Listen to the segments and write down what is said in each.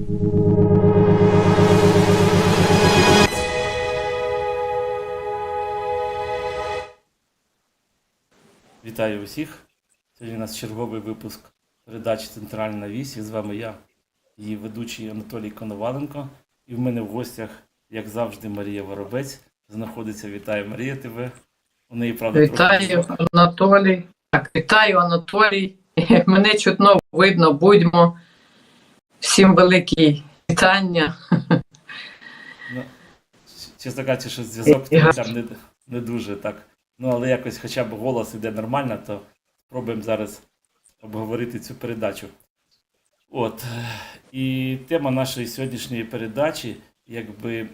Вітаю усіх. Сьогодні у нас черговий випуск передачі Центральна вісь. І з вами я, її ведучий Анатолій Коноваленко. І в мене в гостях, як завжди, Марія Воробець. Знаходиться. Вітаю Марія тебе. У неї правда Вітаю, Анатолій. Так, вітаю, Анатолій. Мене чутно видно, будьмо. Всім великі вітання. Ну, чесно кажучи, що зв'язок не, не дуже так. Ну, але якось хоча б голос іде нормально, то спробуємо зараз обговорити цю передачу. От. І тема нашої сьогоднішньої передачі, якби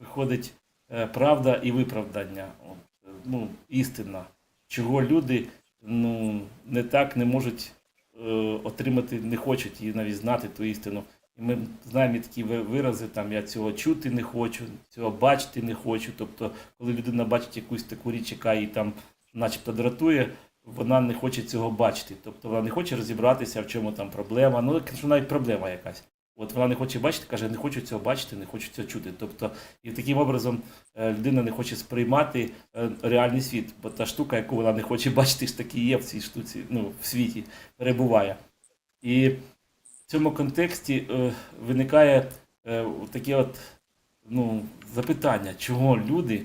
виходить е, правда і виправдання. От, ну, істина. Чого люди ну, не так не можуть отримати, не хочуть і навіть знати ту істину. І ми знаємо такі вирази, там я цього чути не хочу, цього бачити не хочу. Тобто, коли людина бачить якусь таку річ, яка її там начебто дратує, вона не хоче цього бачити. Тобто вона не хоче розібратися, в чому там проблема. Ну, навіть проблема якась. От вона не хоче бачити, каже, не хочу цього бачити, не хочу цього чути. Тобто, і таким образом е, людина не хоче сприймати е, реальний світ, бо та штука, яку вона не хоче бачити, ж таки є в цій штуці, ну, в світі, перебуває. І в цьому контексті е, виникає е, таке от, ну, запитання, чого люди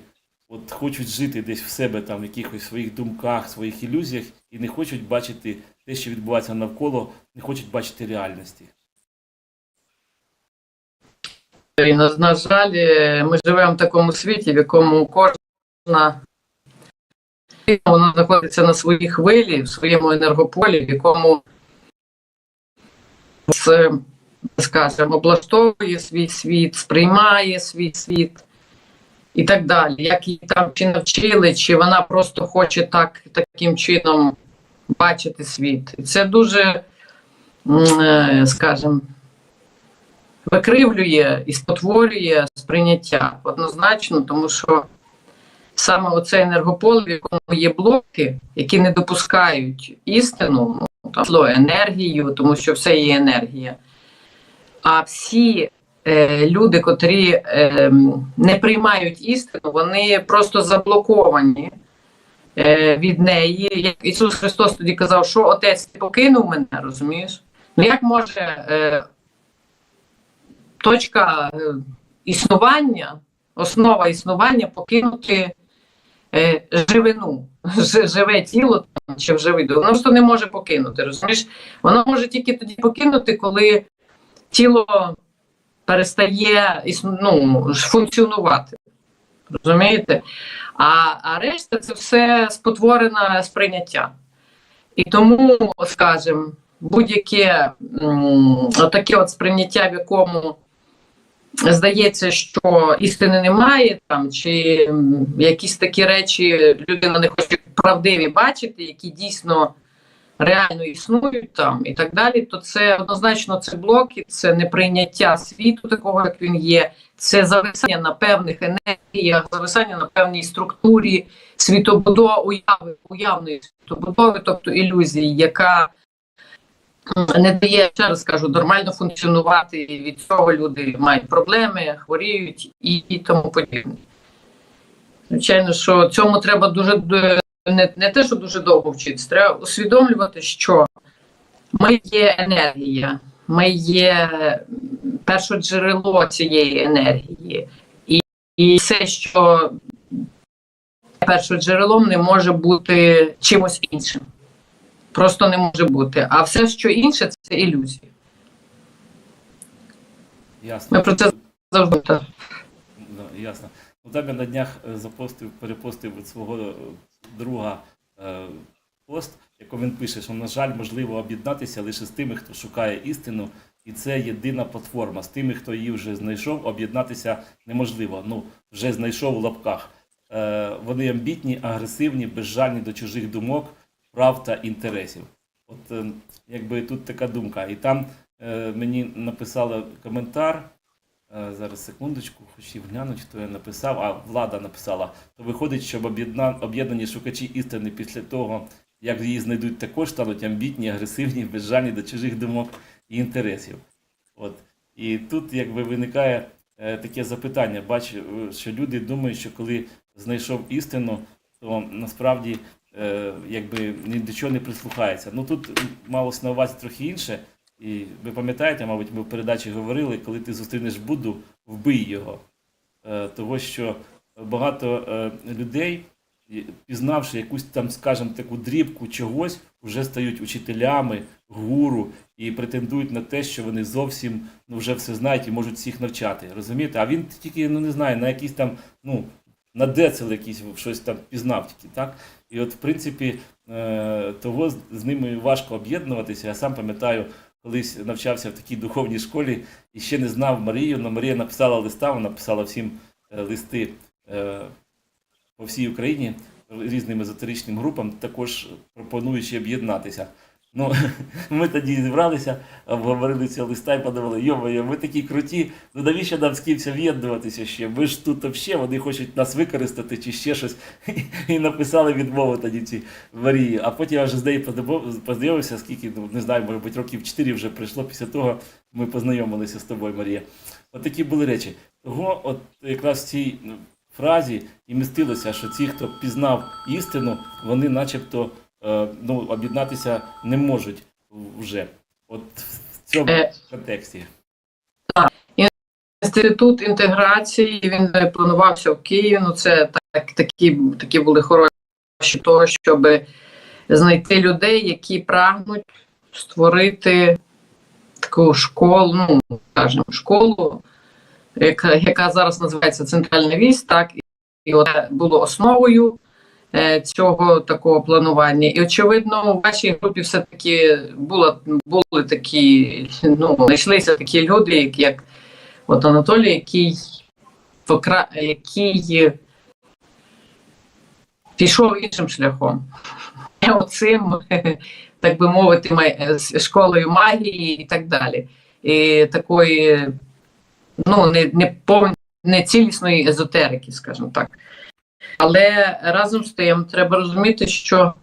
от, хочуть жити десь в себе там, в якихось своїх думках, своїх ілюзіях, і не хочуть бачити те, що відбувається навколо, не хочуть бачити реальності. І, на, на жаль, е, ми живемо в такому світі, в якому кожна вона знаходиться на своїй хвилі, в своєму енергополі, в якому скажімо, облаштовує свій світ, сприймає свій світ і так далі. Як її там чи навчили, чи вона просто хоче так, таким чином бачити світ. І це дуже, е, скажімо, викривлює і спотворює сприйняття однозначно, тому що саме оце енергополе, в якому є блоки, які не допускають істину, ну, там, енергію, тому що все є енергія. А всі е, люди, котрі е, не приймають істину, вони просто заблоковані е, від неї. Як Ісус Христос тоді казав, що Отець ти покинув мене, розумієш? Ну як може е, точка е, існування, основа існування покинути е, живину, живе тіло чи живий дух. Воно просто не може покинути. Розумієш? Воно може тільки тоді покинути, коли тіло перестає ну, функціонувати. Розумієте? А, а решта це все спотворене сприйняття. І тому, скажімо, будь-яке таке от сприйняття, в якому здається, що істини немає, там чи якісь такі речі людина не хоче правдиві бачити, які дійсно реально існують там і так далі, то це однозначно це блоки, це неприйняття світу, такого як він є, це зависання на певних енергіях, зависання на певній структурі світобудови, уяви, уявної світобудови, тобто ілюзії, яка не дає, ще раз кажу, нормально функціонувати. І від цього люди мають проблеми, хворіють і, і тому подібне. Звичайно, що цьому треба дуже не, не те, що дуже довго вчитися, треба усвідомлювати, що ми є енергія, ми є першоджерело цієї енергії, і, і все, що першоджерелом, не може бути чимось іншим. Просто не може бути. А все, що інше, це ілюзія. Ясно. Ми про це завжди. Да, ясно. Там на днях е, запостив, перепостив від свого е, друга е, пост, якому він пише, що, на жаль, можливо об'єднатися лише з тими, хто шукає істину, і це єдина платформа. З тими, хто її вже знайшов, об'єднатися неможливо. Ну, вже знайшов у лапках. Е, вони амбітні, агресивні, безжальні до чужих думок, прав та інтересів. От е, якби тут така думка. І там е, мені написали коментар. Е, Зараз секундочку, хотів глянути, хто я написав, а влада написала. То виходить, що об'єдна- об'єднані шукачі істини після того, як її знайдуть, також стануть амбітні, агресивні, безжальні до чужих думок і інтересів. От. І тут якби виникає е, таке запитання. Бачу, е, що люди думають, що коли знайшов істину, то насправді якби ні до чого не прислухається. Ну тут малось на увазі трохи інше. І ви пам'ятаєте, мабуть, ми в передачі говорили, коли ти зустрінеш Будду, вбий його. Е, того, що багато е, людей, пізнавши якусь там, скажімо, таку дрібку чогось, вже стають учителями, гуру і претендують на те, що вони зовсім ну, вже все знають і можуть всіх навчати. Розумієте? А він тільки, ну не знаю, на якийсь там, ну, на децел якийсь щось там пізнав тільки, так? І от, в принципі, е, того з, ними важко об'єднуватися. Я сам пам'ятаю, колись навчався в такій духовній школі і ще не знав Марію, але Марія написала листа, вона писала всім е, листи е, по всій Україні різним езотеричним групам, також пропонуючи об'єднатися. Ну, ми тоді зібралися, обговорили ці листа і подумали, йо-моє, ви такі круті, ну навіщо нам з кимось об'єднуватися ще? Ви ж тут взагалі, вони хочуть нас використати чи ще щось. І написали відмову тоді ці Марії. А потім я вже з нею познайомився, скільки, ну, не знаю, може бути, років 4 вже пройшло після того, ми познайомилися з тобою, Марія. От такі були речі. Того, от якраз в цій ну, фразі і містилося, що ті, хто пізнав істину, вони начебто ну, об'єднатися не можуть вже. От в цьому Е. контексті. Інститут інтеграції він е, планувався в Києві. Ну це так, такі, такі були хороші того, щоб знайти людей, які прагнуть створити таку школу, ну скажімо, школу, яка, яка зараз називається Центральна вісь, так і от було основою е, цього такого планування. І очевидно, у вашій групі все-таки було, були такі, ну, знайшлися такі люди, як, як От Анатолій, який, який пішов іншим шляхом. Оцим, так би мовити, школою магії і так далі. І такої, ну, не, не, пов... не цілісної езотерики, скажімо так. Але разом з тим треба розуміти, що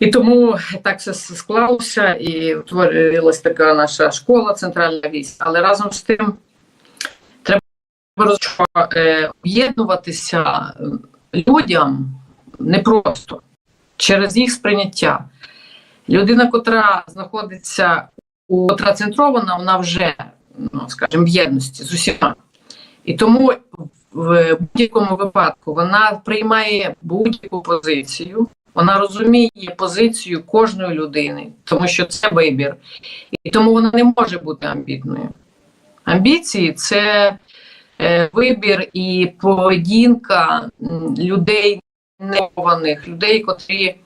і тому так все склалося, і утворилась така наша школа, центральна вісь. Але разом з тим треба е, об'єднуватися людям непросто через їх сприйняття. Людина, котра знаходиться у котра центрована, вона вже, ну скажімо, в єдності з усіма. І тому в будь-якому випадку вона приймає будь-яку позицію, вона розуміє позицію кожної людини, тому що це вибір. І тому вона не може бути амбітною. Амбіції це е, вибір і поведінка людей невихованих, людей, котрі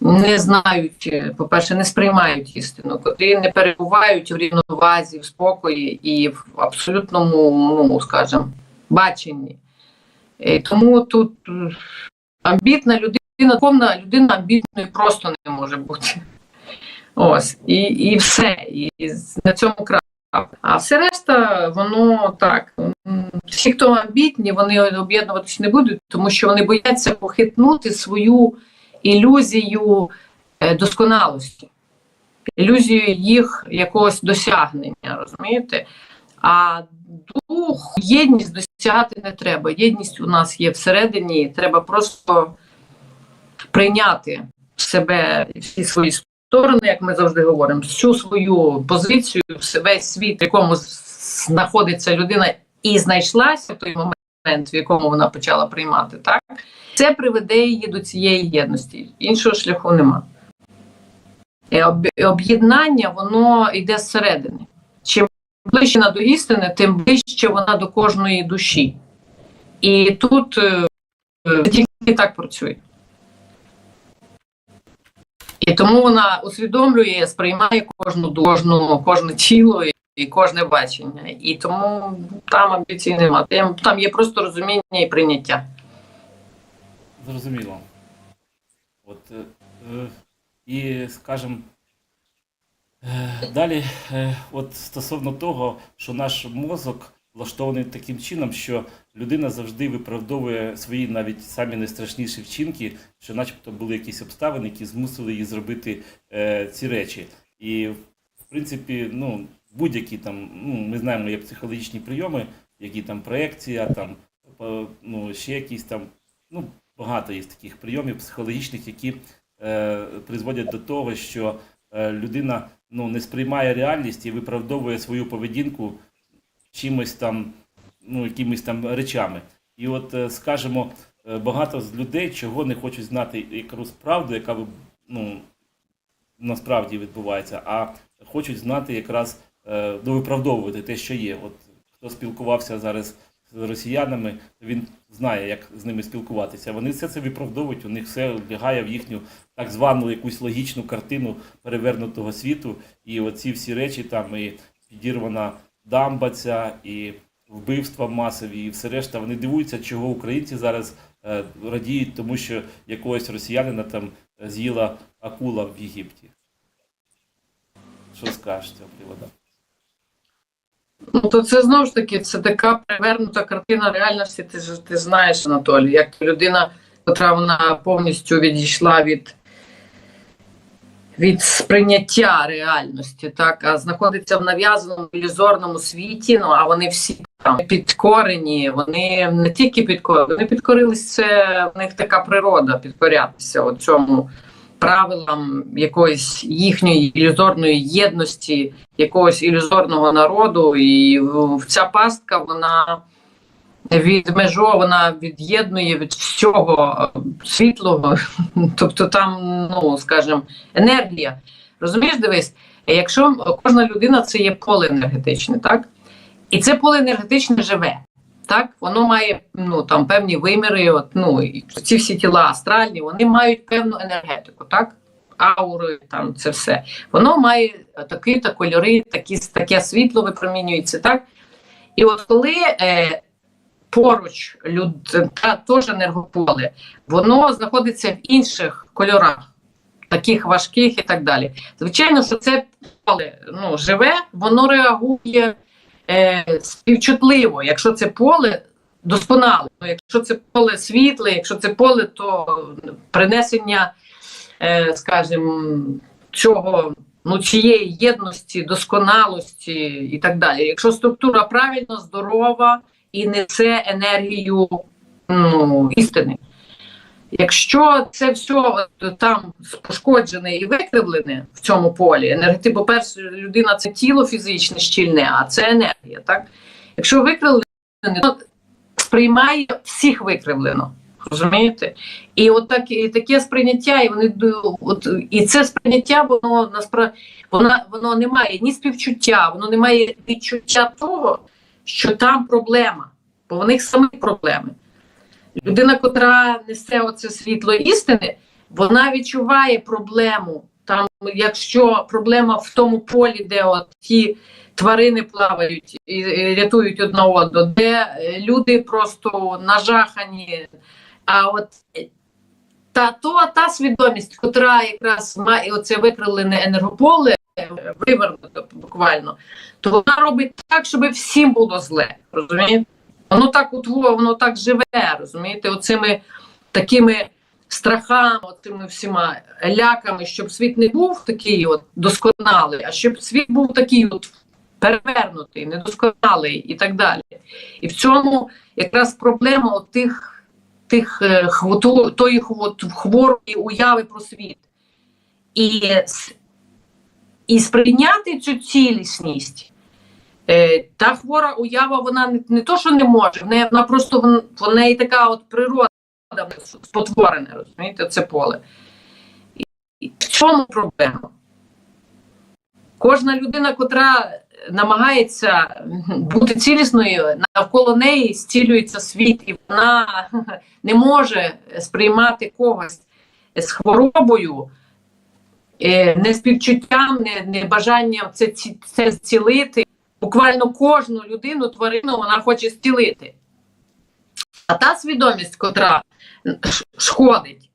не знають, е, по-перше, не сприймають істину, котрі не перебувають в рівновазі, в спокої і в абсолютному, ну скажімо, баченні. Е, Тому тут е, амбітна людина, духовна людина амбітною просто не може бути. Ось, і, і все. І на цьому крапка. А все решта, воно так. Всі, хто амбітні, вони об'єднуватися не будуть, тому що вони бояться похитнути свою ілюзію е, досконалості, ілюзію їх якогось досягнення, розумієте? А дух, єдність досягати не треба. Єдність у нас є всередині, треба просто прийняти себе всі свої сторони, як ми завжди говоримо, всю свою позицію, весь світ, в якому знаходиться людина, і знайшлася в той момент, в якому вона почала приймати, так це приведе її до цієї єдності. Іншого шляху нема. І Об'єднання воно йде зсередини. Ближче вона до істини, тим ближче вона до кожної душі. І тут е, тільки так працює. І тому вона усвідомлює, сприймає кожну кожну, кожне тіло і, кожне бачення. І тому там амбіцій немає. Там, є просто розуміння і прийняття. Зрозуміло. От, е, е, і, скажімо, далі, е, от стосовно того, що наш мозок влаштований таким чином, що людина завжди виправдовує свої навіть самі найстрашніші вчинки, що начебто були якісь обставини, які змусили її зробити е, ці речі. І, в принципі, ну, будь-які там, ну, ми знаємо, як психологічні прийоми, які там проекція, там, е, ну, ще якісь там, ну, багато є таких прийомів психологічних, які е, призводять до того, що е, людина ну, не сприймає реальність і виправдовує свою поведінку чимось там, ну, якимись там речами. І от, е, скажімо, е, багато з людей, чого не хочуть знати якусь правду, яка ну, насправді відбувається, а хочуть знати якраз е, ну, те, що є. От хто спілкувався зараз з росіянами, він знає, як з ними спілкуватися. Вони все це виправдовують, у них все лягає в їхню так звану якусь логічну картину перевернутого світу. І оці всі речі там і підірвана дамба ця, і вбивства масові, і все решта. Вони дивуються, чого українці зараз е, радіють, тому що якогось росіянина там з'їла акула в Єгипті. Що цього приводу? Ну, то це знову ж таки це така перевернута картина реальності. Ти ж ти знаєш, Анатолій, як людина, котра вона повністю відійшла від, від сприйняття реальності, так, а знаходиться в нав'язаному ілюзорному світі, ну а вони всі там підкорені, вони не тільки підкорені, вони підкорились, це в них така природа підкорятися от цьому правилам якоїсь їхньої ілюзорної єдності, якогось ілюзорного народу, і ця пастка вона відмежована, від'єднує від всього е, світлого, тобто там, ну скажімо, енергія. Розумієш, дивись, якщо кожна людина це є поле енергетичне, так? І це поле енергетичне живе. Так, воно має ну там певні виміри. От ну і ці всі тіла астральні, вони мають певну енергетику, так аури, там це все. Воно має такі та кольори, такі таке світло випромінюється, так. І от коли е, поруч люд та теж енергополе, воно знаходиться в інших кольорах, таких важких і так далі. Звичайно, що це поле ну, живе, воно реагує е, співчутливо, якщо це поле досконале, ну, якщо це поле світле, якщо це поле, то принесення, е, скажімо, цього. Ну, цієї єдності, досконалості і так далі. Якщо структура правильно, здорова і несе енергію ну, істини. Якщо це все там пошкоджене і викривлене в цьому полі, енергети, по-перше, людина це тіло фізичне, щільне, а це енергія. Так? Якщо викривлене, то сприймає всіх викривлено. Розумієте? І от так, і таке сприйняття, і вони от, і це сприйняття, воно насправді воно не має ні співчуття, воно не має відчуття того, що там проблема, бо в них самі проблеми. Людина, котра несе оце світло істини, вона відчуває проблему. Там, якщо проблема в тому полі, де от ті тварини плавають і, рятують одна одну, де е, люди просто нажахані. А от е, та, то, та свідомість, котра якраз має оце викривлене енергополе, е, вивернуто буквально, то вона робить так, щоб всім було зле. Розумієте? Воно так утворює, воно так живе, розумієте, оцими такими страхами, оцими всіма ляками, щоб світ не був такий от досконалий, а щоб світ був такий от перевернутий, недосконалий і так далі. І в цьому якраз проблема от тих, тих е, тої хво- хворої уяви про світ. І, і сприйняти цю цілісність. Е, та хвора уява, вона не, не то, що не може, в неї, вона просто вон- в неї така от природа спотворене, розумієте, це поле. І в чому проблема? Кожна людина, котра намагається бути цілісною, навколо неї зцілюється світ, і вона не може сприймати когось з хворобою, е, не співчуттям, не, не бажанням це, це зцілити. Буквально кожну людину, тварину вона хоче зцілити. А та свідомість, котра шкодить,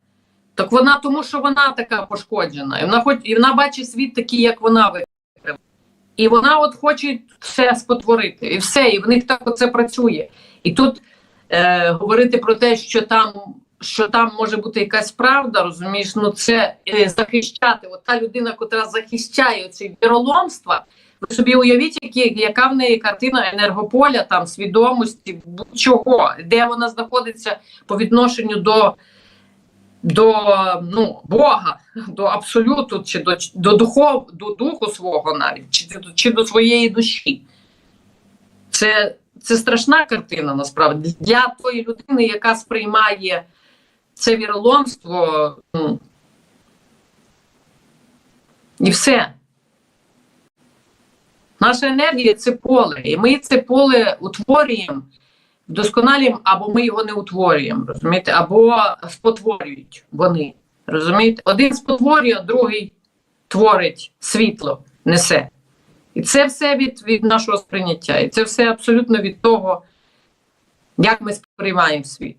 так вона тому, що вона така пошкоджена, і вона хоч і вона бачить світ такий, як вона викрила. І вона от хоче все спотворити, і все, і в них так оце працює. І тут е, говорити про те, що там, що там може бути якась правда, розумієш, ну це е, захищати. От та людина, котра захищає ці віроломства, ви собі уявіть, які, яка в неї картина енергополя, там свідомості, будь-чого, де вона знаходиться по відношенню до, до ну, Бога, до абсолюту, чи до, до, духов, до духу свого навіть, чи, чи до своєї душі. Це, це страшна картина насправді для тої людини, яка сприймає це віроломство. Ну, і все. Наша енергія це поле, і ми це поле утворюємо, вдосконалюємо, або ми його не утворюємо, розумієте, або спотворюють вони. Розумієте? Один спотворює, другий творить світло, несе. І це все від, від нашого сприйняття. І це все абсолютно від того, як ми сприймаємо світ.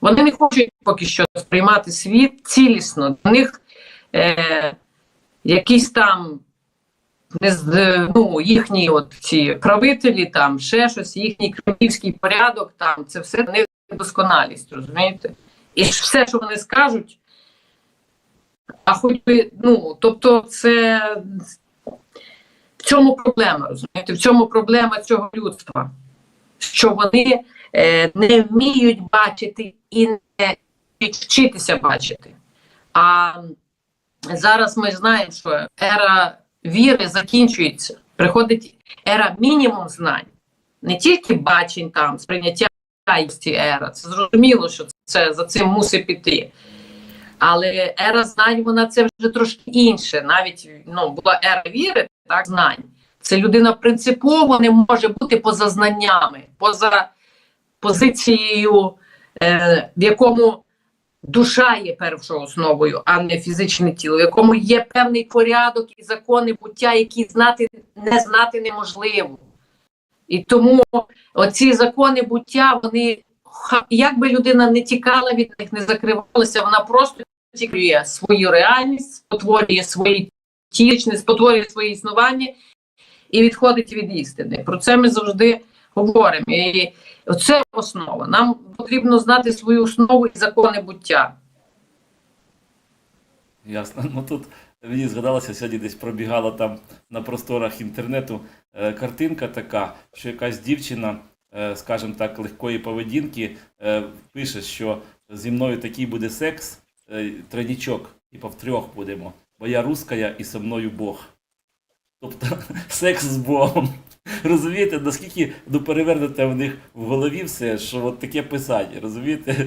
Вони не хочуть поки що сприймати світ цілісно. Для них е, якісь там ну, їхні от ці правителі, там ще щось, їхній кремлівський порядок, там це все для них досконалість, розумієте? І все, що вони скажуть, а хоч би, ну, тобто, це в цьому проблема, розумієте? В цьому проблема цього людства, що вони е, не вміють бачити і не вчитися бачити. А зараз ми знаємо, що ера віри закінчується. Приходить ера мінімум знань, не тільки бачень там, сприйняття ера. Це зрозуміло, що це за цим мусить піти. Але ера знань, вона це вже трошки інше. Навіть ну, була ера віри, так, знань. Це людина принципово не може бути поза знаннями, поза позицією, е, в якому душа є першою основою, а не фізичне тіло, в якому є певний порядок і закони буття, які знати не знати неможливо. І тому оці закони буття, вони як би людина не тікала від них, не закривалася, вона просто тікає свою реальність, спотворює свої тілічне, спотворює своє існування і відходить від істини. Про це ми завжди говоримо. І це основа. Нам потрібно знати свою основу і закони буття. Ясно. Ну тут мені згадалося, сьогодні десь пробігала там на просторах інтернету е, картинка така, що якась дівчина, е, скажімо так, легкої поведінки, е, пише, що зі мною такий буде секс, е, тройнічок, типу втрьох будемо, бо я руская і со мною Бог. Тобто секс з Богом. Розумієте, наскільки ну, перевернуте в них в голові все, що от таке писання, розумієте?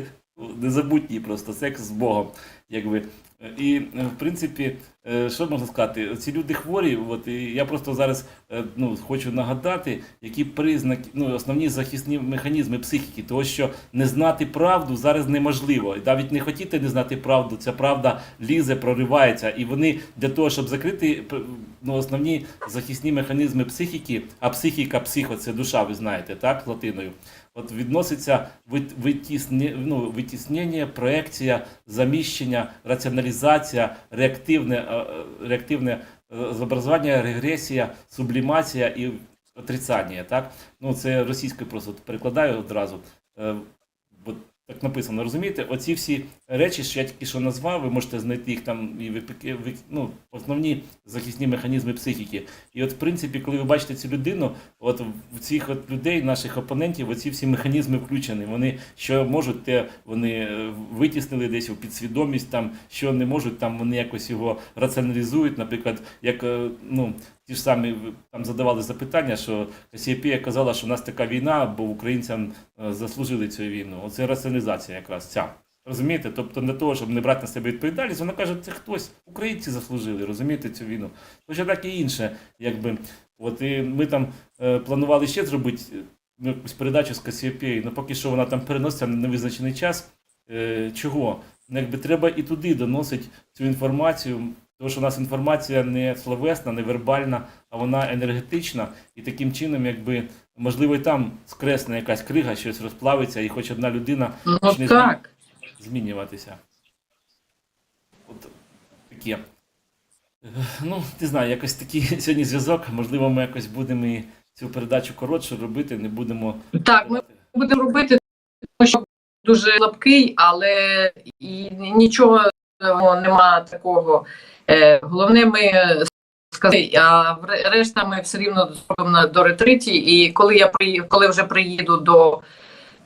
Незабутній просто секс з Богом. Якби. І, е, в принципі, е, що можна сказати? Ці люди хворі, от, і я просто зараз е, ну, хочу нагадати, які признаки, ну, основні захисні механізми психіки, того, що не знати правду зараз неможливо. І навіть не хотіти не знати правду, ця правда лізе, проривається. І вони для того, щоб закрити ну, основні захисні механізми психіки, а психіка, психо це душа, ви знаєте, так, латиною. От відноситься вит- витісні, ну, витіснення, проекція, заміщення, раціоналізація, реактивне, е, е, реактивне е, зобразування, регресія, сублімація і отрицання. Так? Ну, це російською просто перекладаю одразу. Так написано, розумієте? Оці всі речі, що я тільки що назвав, ви можете знайти їх там і ви- ну, основні захисні механізми психіки. І от, в принципі, коли ви бачите цю людину, от в цих от людей, наших опонентів, оці всі механізми включені. Вони що можуть, те вони е, витіснили десь у підсвідомість, там що не можуть, там вони якось його раціоналізують. Наприклад, як е, ну. Ті ж самі там задавали запитання, що Касіопія казала, що у нас така війна, бо українцям е, заслужили цю війну. Оце раціоналізація якраз ця. Розумієте? Тобто для того, щоб не брати на себе відповідальність, вона каже, це хтось, українці заслужили, розумієте, цю війну. Хоча так і інше, якби. От і ми там е, планували ще зробити е, ну, якусь передачу з Касіопією, але поки що вона там переноситься на невизначений час. Е, чого? Ну, якби треба і туди доносити цю інформацію, тому що у нас інформація не словесна, не вербальна, а вона енергетична, і таким чином, якби, можливо, і там скресне якась крига, щось розплавиться, і хоч одна людина Ну почне так. змінюватися. От таке. Ну, не знаю, якось такий сьогодні зв'язок. Можливо, ми якось будемо і цю передачу коротше робити, не будемо. Так, ми будемо робити, тому що дуже лапкий, але і нічого нема такого. Е, головне, ми сказати, а решта ми все рівно зробимо до ретриті. І коли я приї- коли вже приїду до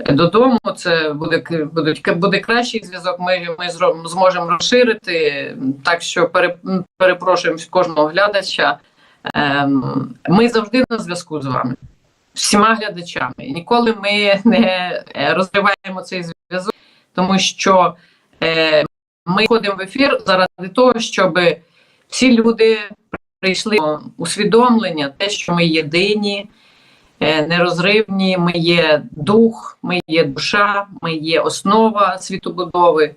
додому, це буде будуть буде кращий зв'язок. Ми, ми зможемо розширити. Так що пере, перепрошуємо кожного глядача. Ем, ми завжди на зв'язку з вами, всіма глядачами. Ніколи ми не е, розриваємо цей зв'язок, тому що е, ми ходимо в ефір заради того, щоб всі люди прийшли до усвідомлення, те, що ми єдині, е, нерозривні, ми є дух, ми є душа, ми є основа світобудови,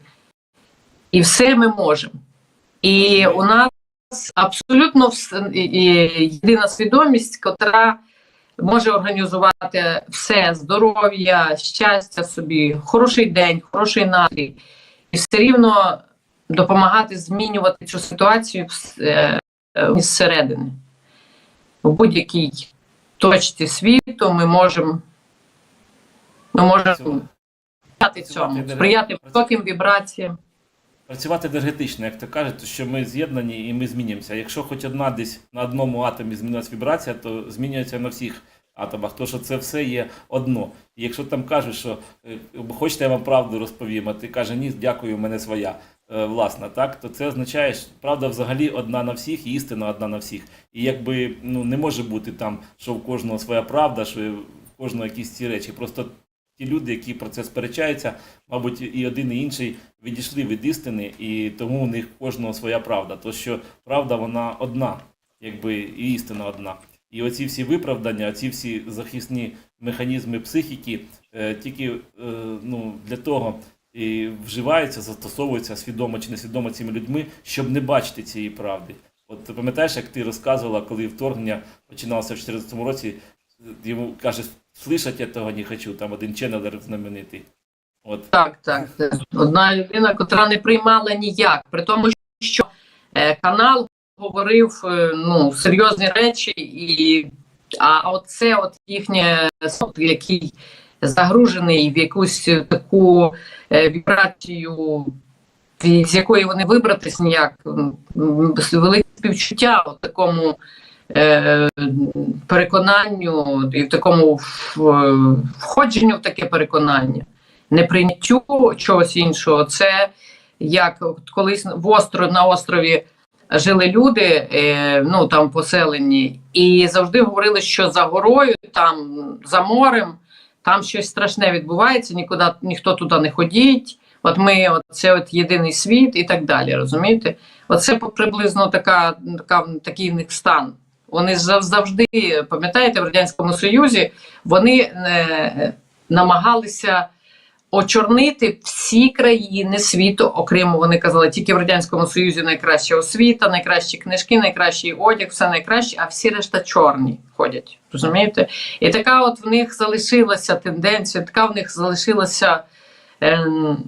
і все ми можемо. І у нас абсолютно єдина свідомість, котра може організувати все здоров'я, щастя собі, хороший день, хороший настрій, і все рівно допомагати змінювати цю ситуацію е, е, зсередини. В будь-якій точці світу ми можемо ми можемо сприяти цьому, сприяти високим вібраціям. Працювати енергетично, як то кажуть, що ми з'єднані і ми змінимося. Якщо хоч одна десь на одному атомі змінилась вібрація, то змінюється на всіх атомах. То що це все є одно. І якщо там кажуть, що е, хочете я вам правду розповім, а ти каже, ні, дякую, у мене своя е, власна, так то це означає, що правда взагалі одна на всіх, і істина одна на всіх. І якби ну не може бути там, що в кожного своя правда, що в кожного якісь ці речі. Просто ті люди, які про це сперечаються, мабуть, і один, і інший відійшли від істини, і тому у них кожного своя правда. То що правда вона одна, якби і істина одна. І оці всі виправдання, оці всі захисні механізми психіки е, тільки е, ну, для того і вживаються, застосовуються свідомо чи несвідомо цими людьми, щоб не бачити цієї правди. От ти пам'ятаєш, як ти розказувала, коли вторгнення починалося в 2014 році, йому каже, слышать я того не хочу, там один ченнелер знаменитий. От. Так, так. Одна людина, яка не приймала ніяк, при тому, що е, канал говорив е, ну, серйозні речі, і а оце от їхнє сот, який загружений в якусь таку е, вібрацію, з якої вони вибратись ніяк, велике співчуття в такому е, переконанню і в такому входженню в таке переконання неприйняттю чогось іншого. Це як колись в остро, на острові жили люди, е, ну там поселені, і завжди говорили, що за горою, там за морем, там щось страшне відбувається, нікуди ніхто туди не ходіть. От ми, це от єдиний світ і так далі. Розумієте? Оце приблизно така, така такий в них стан. Вони завжди, пам'ятаєте, в Радянському Союзі вони е, намагалися очорнити всі країни світу, окремо. вони казали, тільки в радянському союзі найкраща освіта, найкращі книжки, найкращий одяг, все найкраще, а всі решта чорні ходять. Розумієте? І така от в них залишилася тенденція, така в них залишилася. Ем,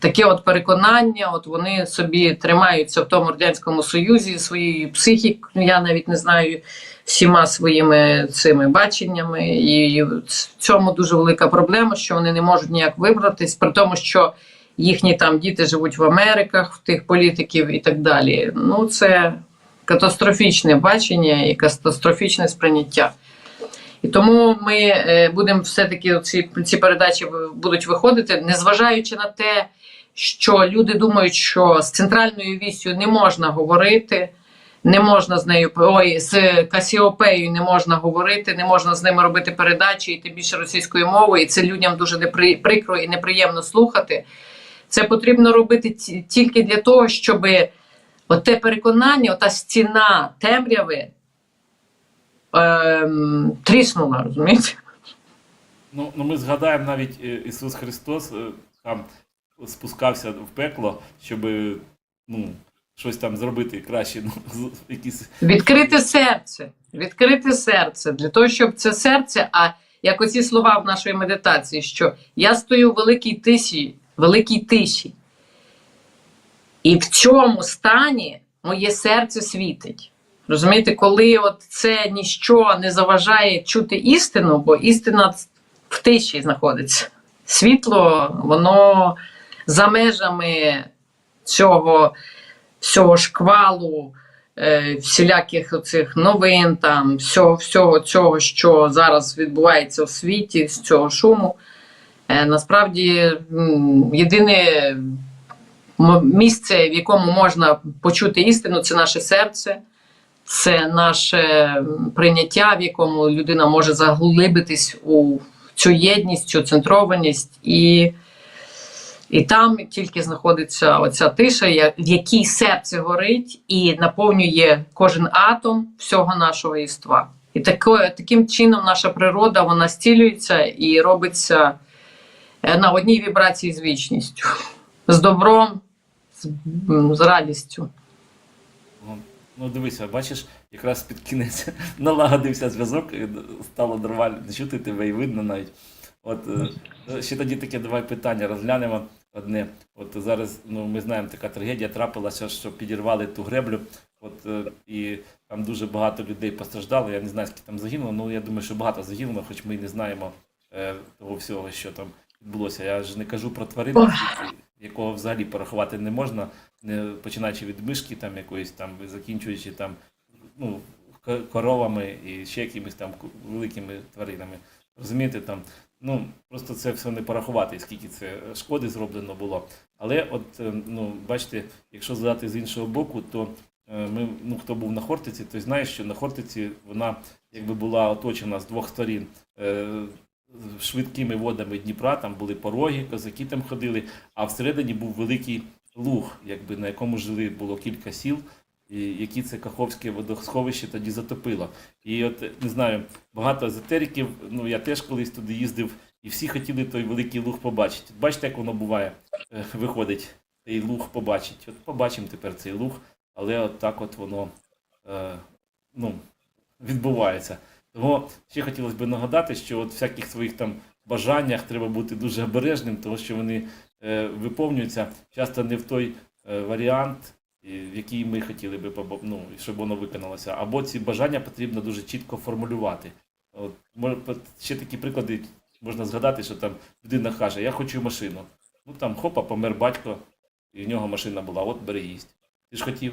Таке от переконання, от вони собі тримаються в тому радянському союзі своєю психікою, я навіть не знаю всіма своїми цими баченнями, і в цьому дуже велика проблема, що вони не можуть ніяк вибратись, при тому, що їхні там діти живуть в Америках, в тих політиків і так далі. Ну це катастрофічне бачення і катастрофічне сприйняття. І тому ми е, будемо все-таки ці, ці передачі будуть виходити, незважаючи на те, що люди думають, що з центральною вістю не можна говорити, не можна з нею ой, з Касіопеєю не можна говорити, не можна з ними робити передачі, і тим більше російською мовою, і це людям дуже непри, прикро і неприємно слухати. Це потрібно робити тільки для того, щоб оте переконання, ота стіна темряви ем, тріснула, розумієте? Ну, ну ми згадаємо навіть е, Ісус Христос е, там спускався в пекло, щоб е, ну, щось там зробити краще. Ну, якісь... Відкрити серце, відкрити серце для того, щоб це серце, а як оці слова в нашої медитації, що я стою в великій тиші, великій тиші, і в цьому стані моє серце світить. Розумієте, коли от це ніщо не заважає чути істину, бо істина в тиші знаходиться. Світло, воно за межами цього всього шквалу е, всіляких оцих новин, там, всього, всього цього, що зараз відбувається у світі, з цього шуму. Е, насправді, єдине місце, в якому можна почути істину, це наше серце, це наше прийняття, в якому людина може заглибитись у цю єдність, цю центрованість, і, і там тільки знаходиться оця тиша, в якій серце горить і наповнює кожен атом всього нашого єства. І тако, таким чином наша природа вона стілюється і робиться е, на одній вібрації з вічністю, з добром, з, з радістю. Ну, дивися, бачиш, якраз під кінець налагодився зв'язок, і стало нормально не чути тебе і видно навіть. От е, ще тоді таке давай питання розглянемо одне. От зараз ну, ми знаємо, така трагедія трапилася, що підірвали ту греблю. От е, і там дуже багато людей постраждало. Я не знаю, скільки там загинуло, ну я думаю, що багато загинуло, хоч ми і не знаємо е, того всього, що там відбулося. Я ж не кажу про тварин, якого взагалі порахувати не можна, починаючи від мишки, там якоїсь там, закінчуючи там ну, коровами і ще якимись там великими тваринами. Розумієте, там, ну просто це все не порахувати, скільки це шкоди зроблено було. Але от, е, ну, бачите, якщо згадати з іншого боку, то е, ми, ну, хто був на Хортиці, той знає, що на Хортиці вона якби була оточена з двох сторін е, швидкими водами Дніпра, там були пороги, козаки там ходили, а всередині був великий луг, якби, на якому жили було кілька сіл, і які це Каховське водосховище тоді затопило. І от не знаю, багато езотериків, ну я теж колись туди їздив, і всі хотіли той великий луг побачити. Бачите, як воно буває, Е, виходить, цей луг побачить. От побачимо тепер цей луг, але от так от воно е, ну, відбувається. Тому ще хотілося б нагадати, що от всяких своїх там бажаннях треба бути дуже обережним, тому що вони е, виповнюються часто не в той е, варіант, в який ми хотіли би, ну, щоб воно виконалося. Або ці бажання потрібно дуже чітко формулювати. От, ще такі приклади можна згадати, що там людина каже, я хочу машину. Ну там хопа, помер батько, і в нього машина була, от бери їсть. Ти ж хотів.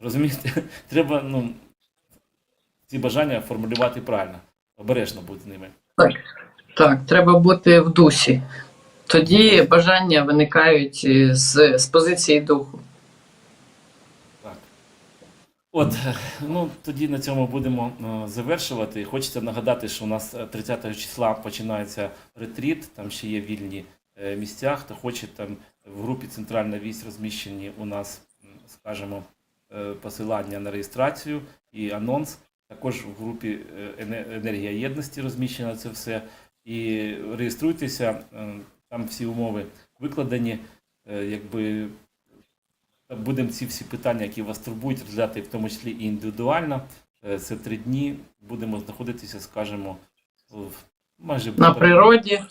Розумієте? Треба ну, ці бажання формулювати правильно, обережно бути з ними. Так, треба бути в дусі. Тоді бажання виникають е, з, з позиції духу. Так. От, е, ну тоді на цьому будемо е, завершувати. Хочеться нагадати, що у нас е, 30 числа починається ретріт, там ще є вільні е, місця. Хто хоче, там в групі Центральна вісь розміщені у нас, скажімо, е, посилання на реєстрацію і анонс. Також в групі е, Енергія єдності розміщено це все. І реєструйтеся, е, там всі умови викладені. Е, Якби Будемо ці всі питання, які вас турбують, розглядати в тому числі і індивідуально. Е, Це три дні. Будемо знаходитися, скажімо, в майже На природі.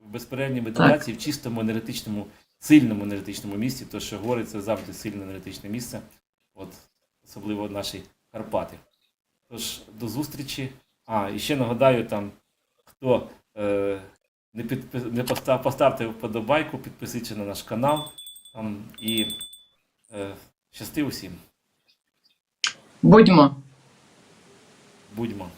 в безперервній медитації, в чистому енергетичному, сильному енергетичному місці. То, що гори це завжди сильне енергетичне місце, от, особливо наші Карпати. Тож, до зустрічі. А, і ще нагадаю, там, хто е, не, підпис... не постав... поставте вподобайку, підписуйтесь на наш канал. Там, і е, щасти усім. Будьмо. Будьмо.